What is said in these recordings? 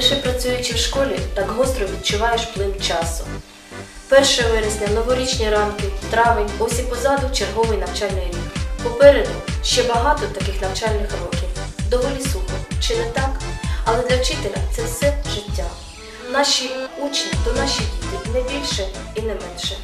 Працюючи в школі, так гостро відчуваєш плин часу. 1 вересня, новорічні ранки, травень, ось і позаду черговий навчальний рік. Попереду ще багато таких навчальних років. Доволі сухо, чи не так? Але для вчителя це все життя. Наші учні то наші діти не більше і не менше.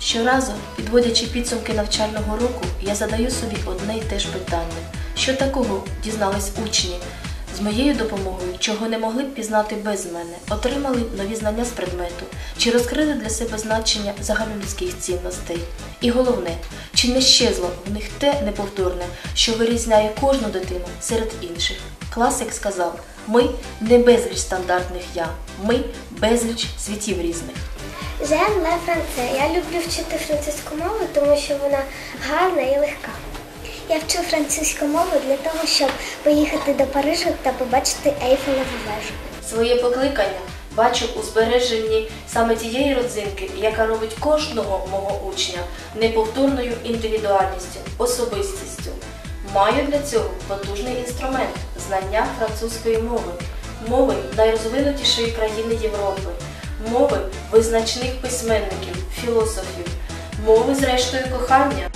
Щоразу, підводячи підсумки навчального року, я задаю собі одне й те ж питання: що такого дізнались учні з моєю допомогою, чого не могли б пізнати без мене, отримали нові знання з предмету, чи розкрили для себе значення загальнолюдських цінностей. І головне, чи не щезло в них те неповторне, що вирізняє кожну дитину серед інших. Класик сказав: ми не безліч стандартних я, ми безліч світів різних. Жен Ле Франце. Я люблю вчити французьку мову, тому що вона гарна і легка. Я вчу французьку мову для того, щоб поїхати до Парижу та побачити Ейфелеву вежу. Своє покликання бачу у збереженні саме тієї родзинки, яка робить кожного мого учня неповторною індивідуальністю, особистістю. Маю для цього потужний інструмент знання французької мови, мови найрозвинутішої країни Європи, мови визначних письменників, філософів, мови, зрештою, кохання.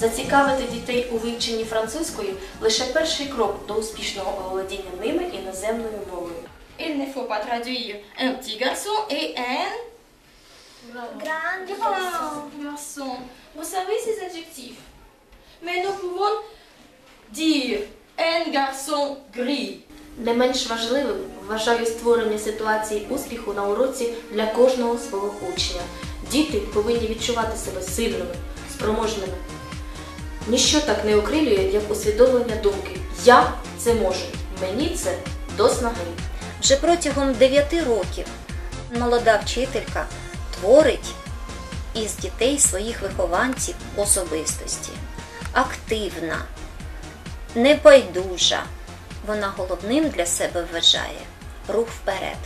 Зацікавити дітей у вивченні французької лише перший крок до успішного оволодіння ними іноземною мовою. Il ne faut pas traduire un petit garçon et un grand garçon. Vous savez ces adjectifs. Mais nous pouvons dire un garçon gris. Не менш важливим вважаю створення ситуації успіху на уроці для кожного свого учня. Діти повинні відчувати себе сильними, спроможними. Ніщо так не окрилює, як усвідомлення думки Я це можу, мені це до снаги. Вже протягом 9 років молода вчителька творить із дітей своїх вихованців особистості. Активна, небайдужа. Вона головним для себе вважає рух вперед.